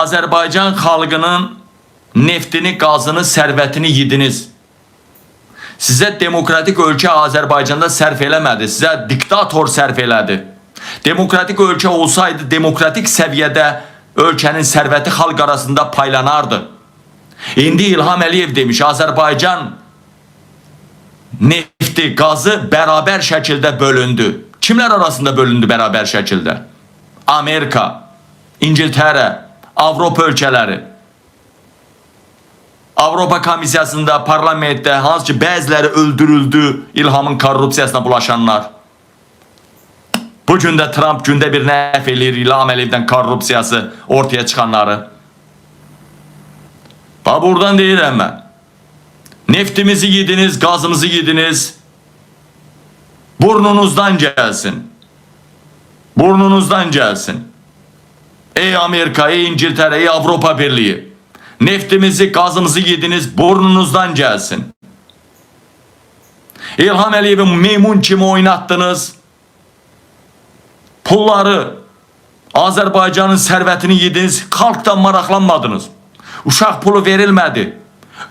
Azərbaycan xalqının neftini, qazını, sərvətini yediniz. Sizə demokratik ölkə Azərbaycanda sərf eləmədi. Sizə diktator sərf elədi. Demokratik ölkə olsaydı demokratik səviyyədə ölkənin sərvəti xalq arasında paylanardı. İndi İlham Əliyev demiş Azərbaycan nefti, qazı bərabər şəkildə bölündü. Kimlər arasında bölündü bərabər şəkildə? Amerika, İngiltərə, Avropa ölkələri. Avropa Komissiyasında, parlamentdə hansı ki bəziləri öldürüldü İlhamın korrupsiyasına bulaşanlar. Bu gün də Trump gündə bir nəf eləyir İlham Əliyevdən korrupsiyası ortaya çıxanları. Bax buradan deyirəm mən. Neftimizi yediniz, gazımızı yediniz. Burnunuzdan gelsin. Burnunuzdan gelsin. Ey Amerika, ey İngiltere, ey Avrupa Birliği. Neftimizi, gazımızı yediniz, burnunuzdan gelsin. İlham Əliyev'i meymun kimi oynattınız. Pulları, Azərbaycanın sərvətini yediniz, xalqdan maraqlanmadınız. Uşaq pulu verilmədi.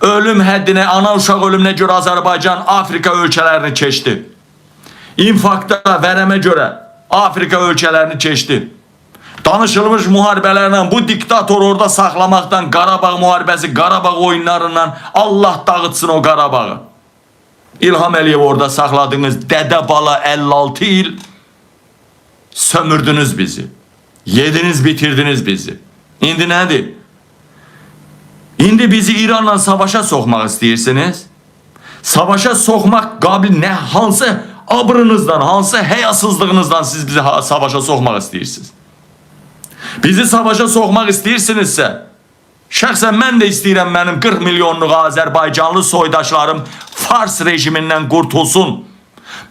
Ölüm həddinə, ana uşaq ölümünə görə Azərbaycan Afrika ölkələrini keçdi. İnfakta vərəmə görə Afrika ölkələrini keçdi. Danışılmış müharibələrlə bu diktator orada saxlamaqdan Qarabağ müharibəsi, Qarabağ oyunlarından Allah dağıtsın o Qarabağı. İlham Əliyev orada saxladığınız dədə bala 56 il sömürdünüz bizi. Yediniz bitirdiniz bizi. İndi nədir? İndi bizi İranla savaşa soxmaq istəyirsiniz? Savaşa soxmaq qabil nə hansı abrınızdan, hansı həyasızlığınızdan siz bizi savaşa soxmaq istəyirsiniz? Bizi savaşa soxmaq istəyirsinizsə, şəxsən mən də istəyirəm mənim 40 milyonluq Azərbaycanlı soydaşlarım Fars rejimindən qurtulsun.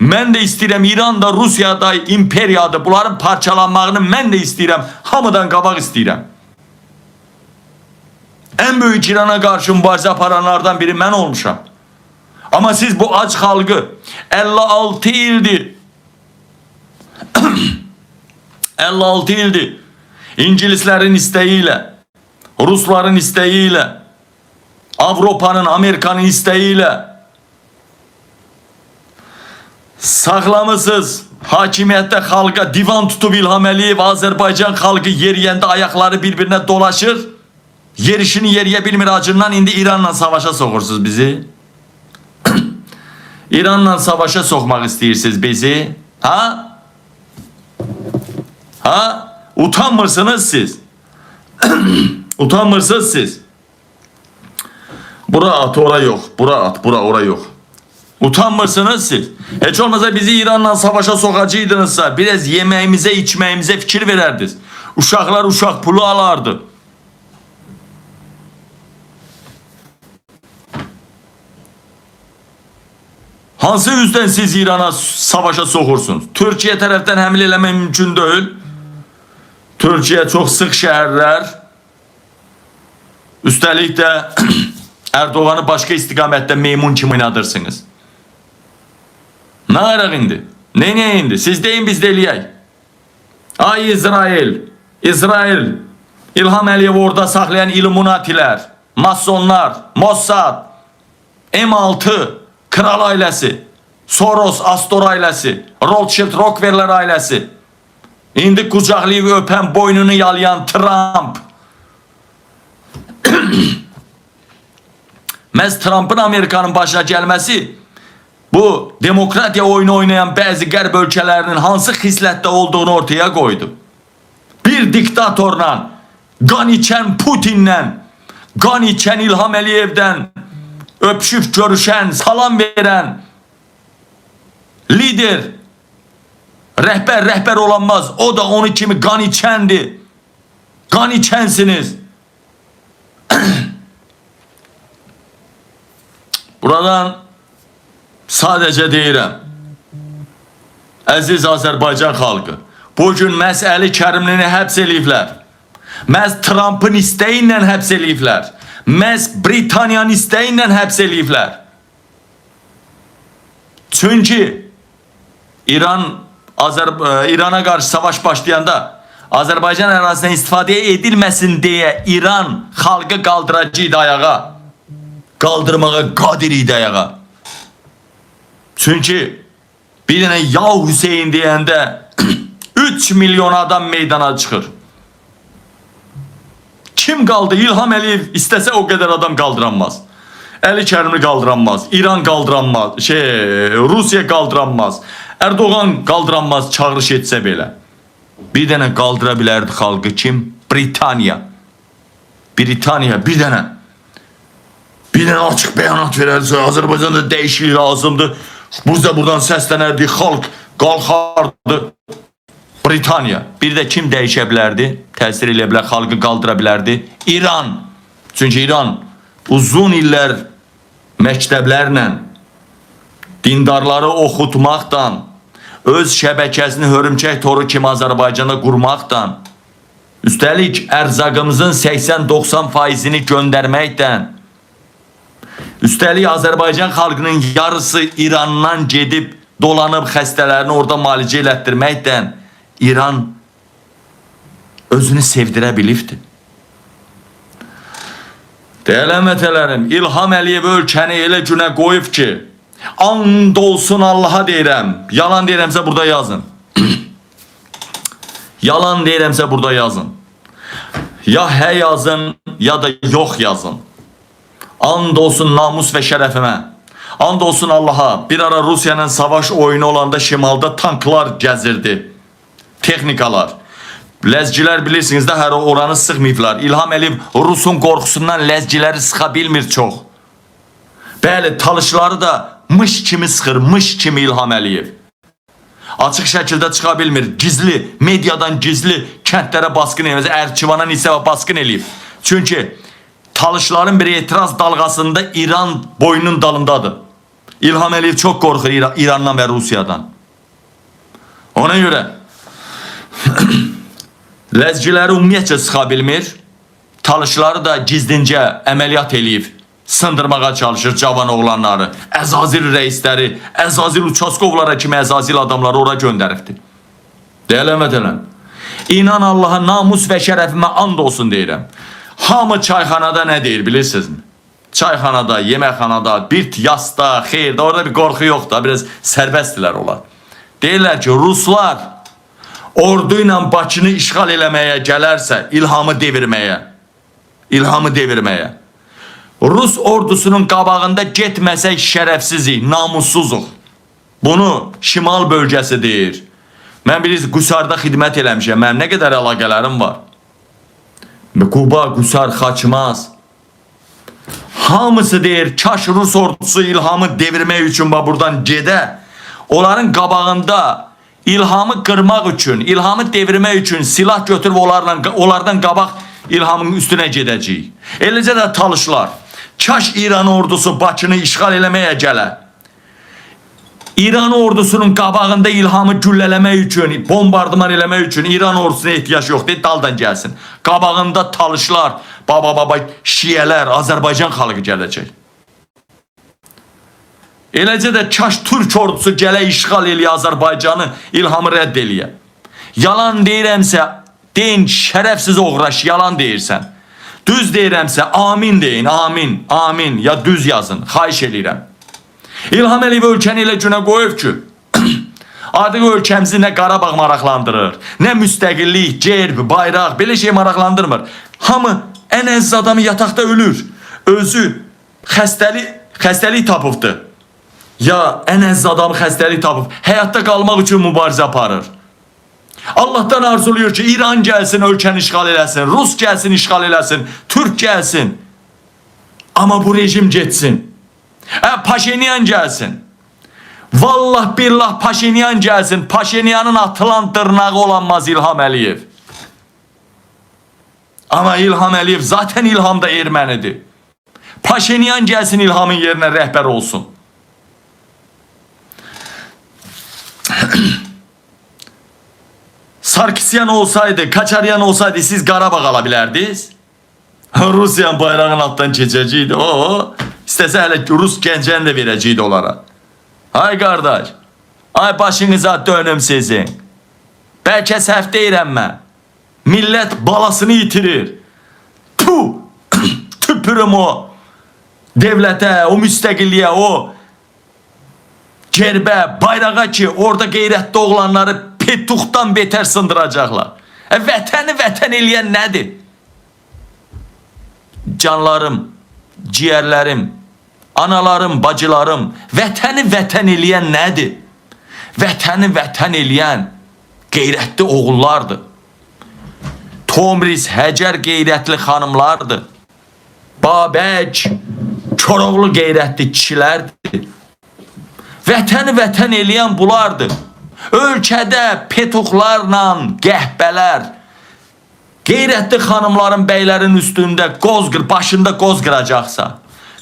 Mən də istəyirəm İranda, Rusiyada, imperiyada bunların parçalanmağını mən də istəyirəm. Hamıdan qabaq istəyirəm. En büyük İran'a karşı mübarizə aparanlardan biri mən olmuşam. Ama siz bu aç xalqı 56 ildir 56 ildir İngilislərin istəyi ilə, Rusların istəyi ilə, Avropanın, Amerikanın istəyi ilə saxlamısınız. Hakimiyyətdə xalqa divan tutub İlham Əliyev Azərbaycan xalqı yeriyəndə ayaqları bir-birinə dolaşır. Yerişini yeriyə bilmir acından indi İranla savaşa soxursunuz bizi. İranla savaşa soxmaq istəyirsiniz bizi. Ha? Ha? Utanmırsınız siz. Utanmırsınız siz. Bura at ora yok. Bura at bura ora yok. Utanmırsınız siz. Hiç olmasa bizi İranla savaşa sokacıydınızsa biraz yemeğimize içmeğimize fikir vererdiniz. Uşaklar uşak pulu alardı. Hansı üzdən siz İrana savaşa soxursunuz? Türkiyə tərəfdən həmlə eləmək mümkün deyil. Türkiyə çox sıx şəhərlər. Üstəlik də Erdoğan'ı başqa istiqamətdə meymun kimi oynadırsınız. Nə araq indi? Ne ne indi? Siz deyin biz de eləyək. Ay İsrail, İsrail, İlham Əliyev orada saxlayan Illuminatilər, Masonlar, Mossad, M6, Kral ailəsi, Soros, Astor ailəsi, Rothschild, Rockefeller ailəsi, indi qucaqlayıb öpən, boynunu yalayan Trump. Məhz Trump'ın Amerikanın başına gəlməsi bu demokratiya oyunu oynayan bəzi qərb ölkələrinin hansı xislətdə olduğunu ortaya koydu. Bir diktatorla, qan içən Putinlə, qan içən İlham Əliyevdən öpüşüb görüşən, salam verən lider rəhbər rəhbər olanmaz. O da onu kimi qan içəndir. Qan içənsiniz. Buradan sadəcə deyirəm. Əziz Azərbaycan xalqı, bu gün məhz Əli Kərimlini həbs eləyiblər. Məhz Trumpın istəyi ilə həbs eləyiblər. Məhz Britaniyanın istəyi ilə həbs eləyiblər. Çünki İran Azər e, İrana qarşı savaş başlayanda Azərbaycan ərazisindən istifadə edilməsin deyə İran xalqı qaldıracaqdı ayağa. Qaldırmağa qadir idi ayağa. Çünki bir dənə ya Hüseyin deyəndə 3 milyon adam meydana çıxır. Kim qaldı? İlham Əliyev istəsə o qədər adam qaldıranmaz. Əli Kərimli qaldıranmaz, İran qaldıranmaz, şey, Rusiya qaldıranmaz, Erdoğan qaldıranmaz çağırış etsə belə. Bir dənə qaldıra bilərdi xalqı kim? Britaniya. Britaniya bir dənə. Bir dənə açıq bəyanat verərdi. Azərbaycanda dəyişiklik lazımdır. Biz də buradan səslənərdik. Xalq qalxardı. Britaniya. Bir də kim dəyişə bilərdi? Təsir eləyə bilər, xalqı qaldıra bilərdi? İran. Çünki İran uzun illər məktəblərlə dindarları oxutmaqla öz şəbəkəsini hörümçək toru kimi Azərbaycana qurmaqla üstəlik ərzaqımızın 80-90 faizini göndərməklə üstəlik Azərbaycan xalqının yarısı İrandan gedib dolanıb xəstələrini orada müalicə elətdirməklə İran özünü sevdirə bilibdi. Değerli əmətələrim, İlham Əliyev ölkəni elə günə qoyub ki, and olsun Allaha deyirəm, yalan deyirəmsə burada yazın. yalan deyirəmsə burada yazın. Ya hə yazın, ya da yox yazın. And olsun namus və şərəfimə. And olsun Allaha, bir ara Rusiyanın savaş oyunu olanda şimalda tanklar gəzirdi. Texnikalar. Ləzgilər bilirsiniz də hər oranı sıxmayıblar. İlham Əliyev Rusun qorxusundan ləzgiləri sıxa bilmir çox. Bəli, talışları da mış kimi sıxır, mış kimi İlham Əliyev. Açıq şəkildə çıxa bilmir. Gizli, mediadan gizli kəndlərə basqın eləyir. Ərkivana Nisəvə basqın eləyib. Çünki talışların bir etiraz dalğasında İran boynunun dalındadır. İlham Əliyev çox qorxur İra- İrandan və Rusiyadan. Ona görə Ləzgiləri ümumiyyətcə sıxa bilmir. Talışları da gizlincə əməliyyat eləyib. Sındırmağa çalışır cavan oğlanları. Əzazil rəisləri, Əzazil Uçaskovlara kimi Əzazil adamları ora göndəribdi. Deyələm və deyələm. İnan Allaha namus və şərəfimə and olsun deyirəm. Hamı çayxanada nə deyir bilirsinizmi? Çayxanada, yeməkxanada, bir yasda, xeyirdə orada bir qorxu yoxdur. Biraz sərbəstdirlər onlar. Deyirlər ki, Ruslar ordu ilə Bakını işğal eləməyə gələrsə, İlhamı devirməyə, İlhamı devirməyə. Rus ordusunun qabağında getməsək şərəfsizik, namussuzuq. Bunu şimal bölgəsi deyir. Mən bilirsiniz, Qusarda xidmət eləmişəm. Mənim nə qədər əlaqələrim var. Quba, Qusar, Xaçmaz. Hamısı deyir, kaş Rus ordusu İlhamı devirmək üçün buradan gedə. Onların qabağında İlhamı qırmaq üçün, İlhamı devirmək üçün silah götürüb onlarla onlardan qabaq İlhamın üstünə gedəcəyik. Eləcə də talışlar. Kaş İran ordusu Bakını işğal eləməyə gələ. İran ordusunun qabağında İlhamı güllələmək üçün, bombardıman eləmək üçün İran ordusuna ehtiyac yoxdur, daldan gəlsin. Qabağında talışlar, baba baba şiyələr, Azərbaycan xalqı gələcək. Eləcə də kaş Türk ordusu gələ işğal eləyə Azərbaycanı, İlhamı rədd eləyə. Yalan deyirəmsə, deyin şərəfsiz oğraş, yalan deyirsən. Düz deyirəmsə, amin deyin, amin, amin, ya düz yazın, xahiş eləyirəm. İlham Əliyev ölkəni elə günə qoyub ki, artıq ölkəmizi nə Qarabağ maraqlandırır, nə müstəqillik, cerb, bayraq, belə şey maraqlandırmır. Hamı ən əziz adamı yataqda ölür. Özü xəstəlik, xəstəlik tapıbdı. Ya ən əziz adamı xəstəlik tapıb həyatda qalmaq üçün mübarizə aparır. Allah'tan arzuluyor ki İran gelsin ölkəni işgal eləsin, Rus gelsin işgal eləsin, Türk gelsin. Ama bu rejim getsin. E, Paşinyan gelsin. Vallah billah Paşinyan gelsin. Paşinyanın atılan tırnağı olanmaz İlham Əliyev. Ama İlham Əliyev zaten İlham da Ermənidir. Paşinyan gelsin İlhamın yerine rehber olsun. Sarkisyan olsaydı, Kaçaryan olsaydı siz Qarabağ ala bilərdiniz. Rusiyan bayrağın altdan keçəcəkdi. O, istəsə hələ ki, Rus gəncəni də verəcəkdi onlara. Ay qardaş, ay başınıza dönüm sizin. Bəlkə səhv deyirəm mən. Millət balasını itirir. Tu! Tüpürüm o devlete, o müstakilliğe, o gerbə, bayrağa ki, orada qeyrətli oğlanları petuxdan beter sındıracaqlar. E, vətəni vətən eləyən nədir? Canlarım, ciğerlerim, analarım, bacılarım, vətəni vətən eləyən nədir? Vətəni vətən eləyən qeyrətli oğullardır. Tomris, Həcər qeyrətli xanımlardır. Babək, Koroğlu qeyrətli kişilərdir. Vətəni vətən eləyən bulardır. Ölkədə petuxlarla qəhbələr, qeyrətli xanımların, bəylərin üstündə qoz qır, başında qoz qıracaqsa,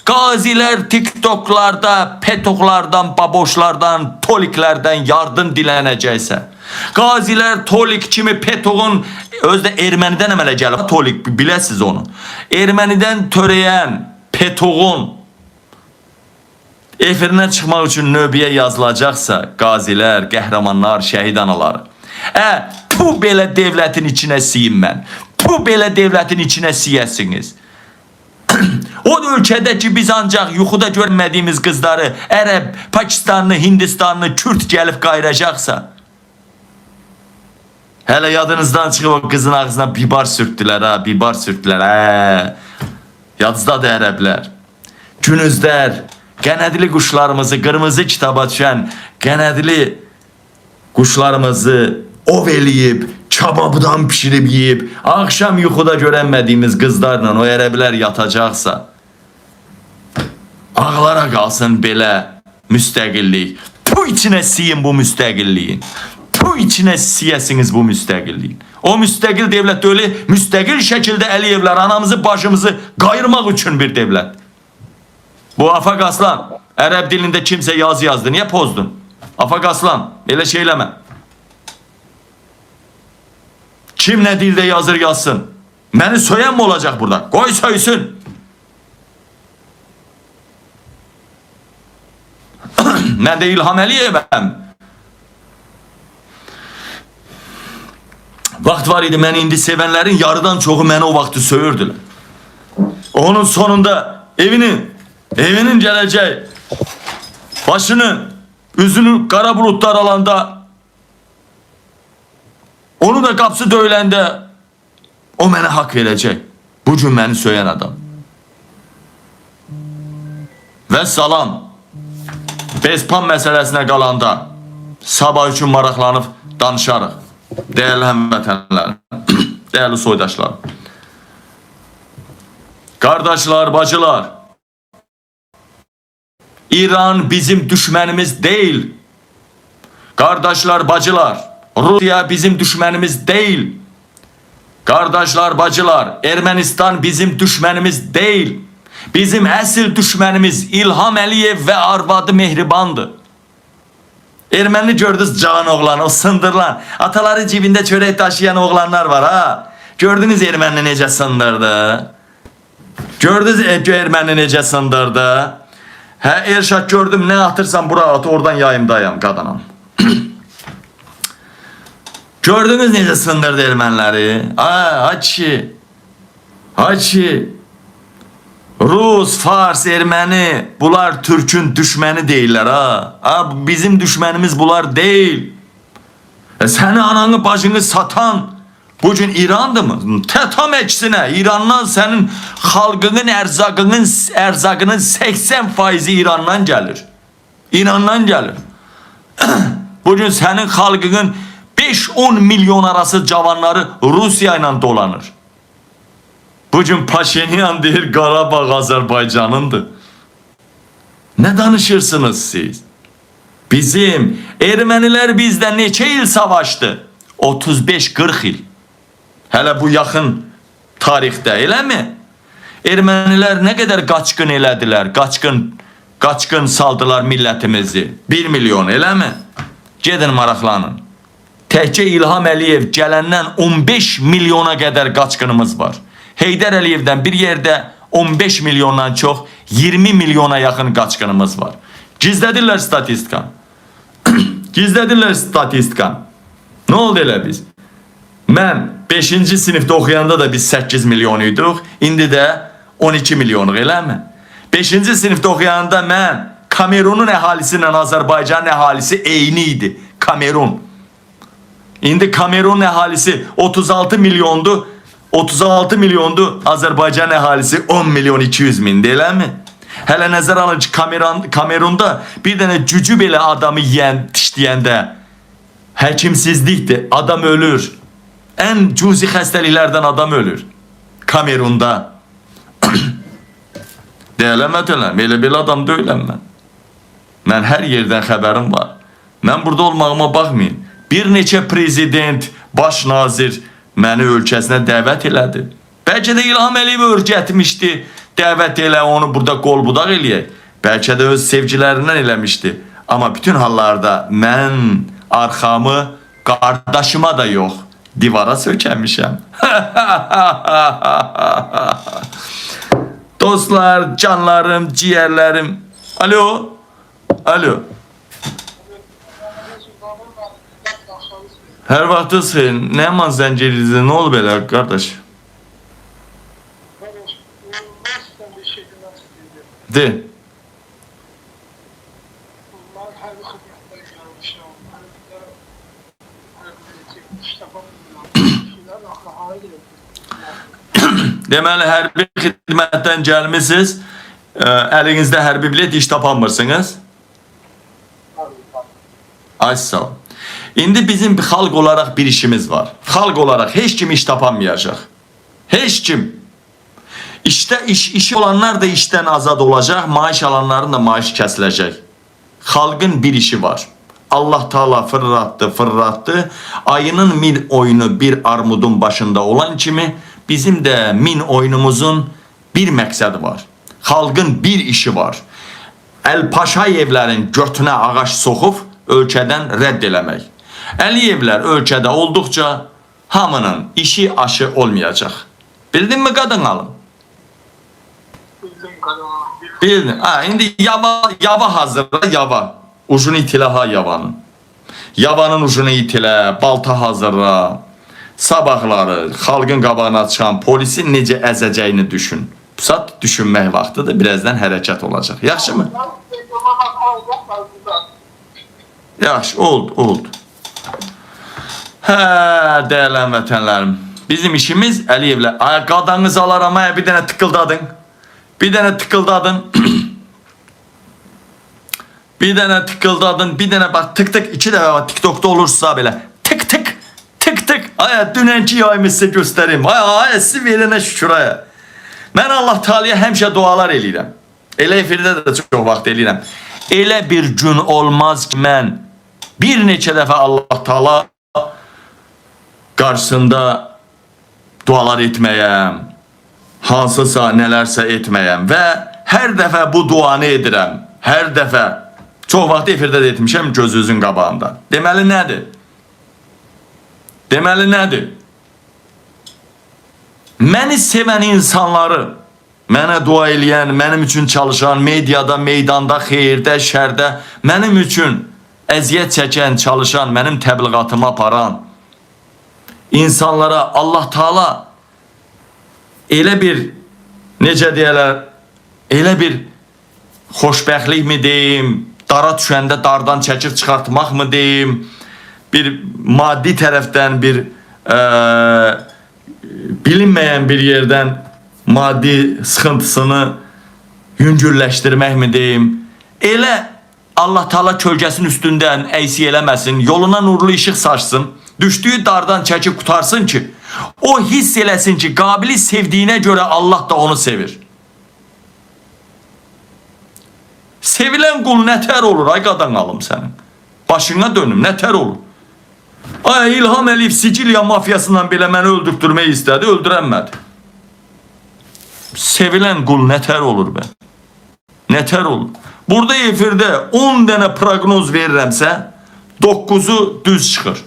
qazilər TikToklarda, petuxlardan, baboşlardan, toliklərdən yardım dilənəcəksə, qazilər tolik kimi petuğun özdə ermənidən əmələ gəlib, tolik biləsiz onu. Ermənidən törəyən petuğun efirinə çıxmaq üçün növbəyə yazılacaqsa, qazilər, qəhrəmanlar, şəhid anaları. Ə, bu belə devlətin içinə siyim mən. Bu belə devlətin içinə siyəsiniz. o ölkədə ki biz ancaq yuxuda görmədiyimiz qızları Ərəb, Pakistanlı, Hindistanlı, Kürt gəlib qayıracaqsa. Hələ yadınızdan çıxıb o qızın ağzına bibar sürtdülər ha, bibar sürtdülər. Hə. Yadınızdadır ərəblər. Günüzlər, qənədli quşlarımızı, qırmızı kitaba düşən qənədli quşlarımızı ov eləyib, kababdan pişirib yeyib, axşam yuxuda görənmədiyimiz qızlarla o ərəblər yatacaqsa, ağlara qalsın belə müstəqillik. Bu içinə siyin bu müstəqilliyin. Bu içinə siyəsiniz bu müstəqilliyin. O müstəqil devlət öyle müstəqil şəkildə Əliyevlər anamızı, başımızı qayırmaq üçün bir devlət. Bu Afak Aslan Ərəb dilində kimsə yazı yazdı. Niyə pozdun? Afak Aslan elə şey eləmə. Kim nə dildə yazır yazsın. Məni söyən mi olacaq burada? Qoy söysün. Mən də İlham Əliyevəm. Vaxt var idi məni indi sevənlərin yarıdan çoxu məni o vaxtı söyürdülər. Onun sonunda evinin evinin gələcək başını üzünü qara bulutlar alanda onu da qapısı döyüləndə o mənə haqq verəcək. Bu məni söyən adam. Və salam. Bezpan məsələsinə qalanda sabah üçün maraqlanıb danışarıq. Dəyərli həmvətənlər, dəyərli soydaşlar. Kardeşler, bacılar. İran bizim düşmanımız değil. Kardeşler, bacılar. Rusya bizim düşmanımız değil. Kardeşler, bacılar. Ermenistan bizim düşmanımız değil. Bizim əsl düşmanımız İlham Əliyev və arvadı Mehribandır. Erməni gördünüz cavan oğlan, o sındırılan. Ataları cibində çörək taşıyan oğlanlar var ha. Gördünüz erməni necə sındırdı. Gördünüz e, erməni necə sındırdı. Hə Elşad gördüm ne atırsan bura at oradan yayımdayam qadınım. Gördünüz necə sındırdı erməniləri? Ha, haçi. Haçi. Rus, Fars, Erməni bunlar Türk'ün düşməni deyirlər ha. Ha bizim düşmənimiz bunlar değil. E, səni ananı bacını satan bu gün İrandır mı? Te tam İrandan sənin xalqının ərzaqının ərzaqının 80 faizi İrandan gəlir. İrandan gəlir. bu gün sənin xalqının 5-10 milyon arası cavanları Rusiya ilə dolanır. Bugün Paşinyan deyir Qarabağ Azərbaycanındır. Ne danışırsınız siz? Bizim ermənilər bizdən neçə il savaşdı? 35-40 il. Hələ bu yaxın tarixdə, eləmi? Ermənilər nə qədər qaçqın elədilər? Qaçqın qaçqın saldılar millətimizi. 1 milyon, eləmi? Gedin maraqlanın. Təkcə İlham Əliyev gələndən 15 milyona qədər qaçqınımız var. Heydər Əliyevdən bir yerdə 15 milyondan çox 20 milyona yaxın qaçqınımız var. Gizlədirlər statistikan. Gizlədirlər statistikan. Nə oldu elə biz? Mən 5-ci sinifdə oxuyanda da biz 8 milyon idik. İndi də 12 milyonuq eləmi? 5-ci sinifdə oxuyanda mən Kamerunun əhalisi ilə Azərbaycanın əhalisi eyni idi. Kamerun. İndi Kamerun əhalisi 36 milyondu. 36 milyondu. Azərbaycan əhalisi 10 milyon 200 mindir, eləmi? Hələ nəzər alın ki, Kamerunda bir dənə cücü belə adamı yeyən, dişləyəndə həkimsizlikdir. Adam ölür. Ən cüzi xəstəliklərdən adam ölür. Kamerunda. Deyələmədilər. Elə belə adam deyiləm mən. Mən hər yerdən xəbərim var. Mən burada olmağıma baxmayın. Bir neçə prezident, baş nazir məni ölkəsinə dəvət elədi. Bəlkə də İlham Əliyev öyrətmişdi. Dəvət elə onu burada qol-budaq eləyək. Bəlkə də öz sevgilərindən eləmişdi. Amma bütün hallarda mən arxamı qardaşıma da yox, divara sökəmişəm. Dostlar, canlarım, ciğerlerim. Alo. Alo. Hər vaxtınız xeyir. Nə yaman zəng edirsiniz? Nə olub belə qardaş? De. Deməli hərbi xidmətdən gəlmisiniz. Ə, Əlinizdə hərbi bilet iş tapamırsınız. Ay sağ ol. İndi bizim xalq olaraq bir işimiz var. Xalq olaraq heç kim iş tapamayacaq. Heç kim. İşte iş, işi olanlar da işten azad olacak, maaş alanların da maaşı kesilecek. Halkın bir işi var. Allah Teala fırlattı, fırlattı. Ayının min oyunu bir armudun başında olan kimi bizim de min oyunumuzun bir məqsədi var. Xalqın bir işi var. El Paşayevlərin götünə ağaç soxub ölkədən rədd eləmək. Əliyevlər ölkədə olduqca hamının işi aşı olmayacaq. Bildin mi qadın alım? Bildin. Ha, indi yava, yava hazırla yava. Ucunu itilə ha yavanın. Yavanın ucunu itilə, balta hazırla. Sabahları xalqın qabağına çıxan polisi necə əzəcəyini düşün. Bu saat düşünmək vaxtıdır. Birazdan hərəkət olacaq. Yaxşımı? Yaxşı, oldu, oldu. Hə, dəyərli vətənlərim. Bizim işimiz Əliyevlə. Ay, qadanız alaram, ay, bir dənə tıkıldadın. Bir dənə tıkıldadın. bir dənə tıkıldadın, bir dənə bax tık tık iki dəfə TikTokda olursa belə. Tık tık, tık tık. Ay, dünənki yayımı sizə göstərim. Ay, ay, siz verilənə şükür ay. Mən Allah Teala'ya həmişə dualar eləyirəm. Elə efirdə də çox vaxt eləyirəm. Elə bir gün olmaz ki, mən bir neçə dəfə Allah Teala qarşısında dualar etməyəm, hansısa nələrsə etməyəm və hər dəfə bu duanı edirəm. Hər dəfə çox vaxt efirdə də etmişəm gözünüzün qabağında. Deməli nədir? Deməli nədir? Məni sevən insanları, mənə dua eləyən, mənim üçün çalışan, mediada, meydanda, xeyirdə, şərdə, mənim üçün əziyyət çəkən, çalışan, mənim təbliğatımı aparan insanlara Allah Taala elə bir necə deyərlər, elə bir xoşbəxtlik mi deyim, dara düşəndə dardan çəkib çıxartmaq mı deyim, bir maddi tərəfdən bir e, bilinmeyen bir yerden maddi sıkıntısını yüngülləşdirmək mi deyim? Elə Allah Taala kölgəsinin üstündən əysi eləməsin, yoluna nurlu işıq saçsın, düşdüyü dardan çəkib qutarsın ki, o hiss eləsin ki, qabili sevdiyinə görə Allah da onu sevir. Sevilən qul nətər olur ay qadan alım sənin. Başına dönüm nətər olur. Ay İlham Əliyev Sicilya mafyasından belə məni öldürtürmək istədi, öldürənmədi. Sevilən qul nətər olur bə? Nətər olur? Burada efirdə 10 dənə proqnoz verirəmsə, 9-u düz çıxır.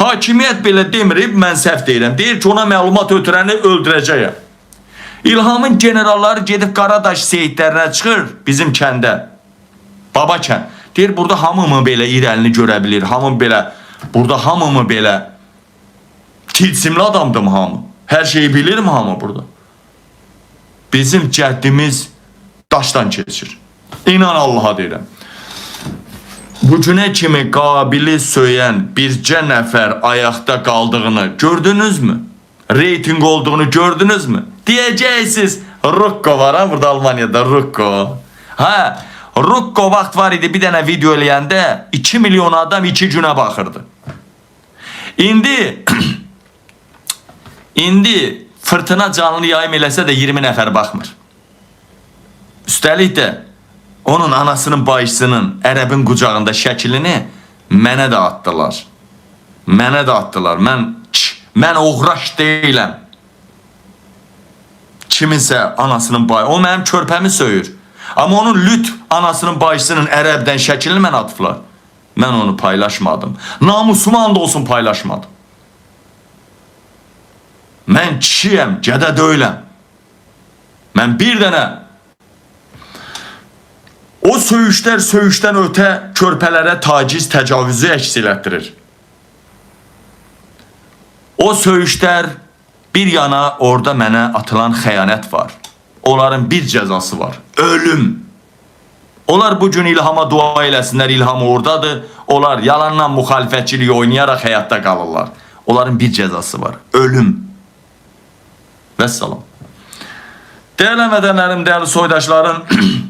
Hakimiyyət belə demirib, mən səhv deyirəm. Deyir ki, ona məlumat ötürəni öldürəcəyəm. İlhamın generalları gedib Qaradaş seyidlərinə çıxır bizim kəndə. Baba kənd. Deyir burada hamımı belə irəlini görə bilir. Hamı belə burada hamımı belə Kilsimli adamdım hamı. Her şeyi bilirim hamı burada. Bizim cəddimiz daşdan keçir. İnan Allaha deyirəm. Bu günə kimi qabili söyən bircə nəfər ayaqda qaldığını gördünüzmü? Reyting olduğunu gördünüzmü? Deyəcəksiniz, Rukko var ha burada Almaniyada Rukko. Ha, Rukko vaxt var idi bir dənə video eləyəndə 2 milyon adam 2 günə baxırdı. İndi indi fırtına canlı yayım eləsə də 20 nəfər baxmır. Üstəlik də onun anasının bayısının ərəbin qucağında şəklini mənə də atdılar. Mənə də atdılar. Mən ç, mən oğraş deyiləm. Kiminsə anasının bayı, o mənim körpəmi söyür. Amma onun lüt anasının bayısının ərəbdən şəklini mən atıblar. Mən onu paylaşmadım. Namusuma and olsun paylaşmadım. Mən kişiyəm, gədə deyiləm. Mən bir dənə o söyüşlər söyüşdən ötə körpələrə taciz, təcavüzü əks elətdirir. O söyüşlər bir yana orada mənə atılan xəyanət var. Onların bir cəzası var. Ölüm. Onlar bu gün İlhama dua eləsinlər, İlham oradadır. Onlar yalanla müxalifətçilik oynayaraq həyatda qalırlar. Onların bir cəzası var. Ölüm. Vəssalam. Değerli vətənlərim, değerli soydaşlarım,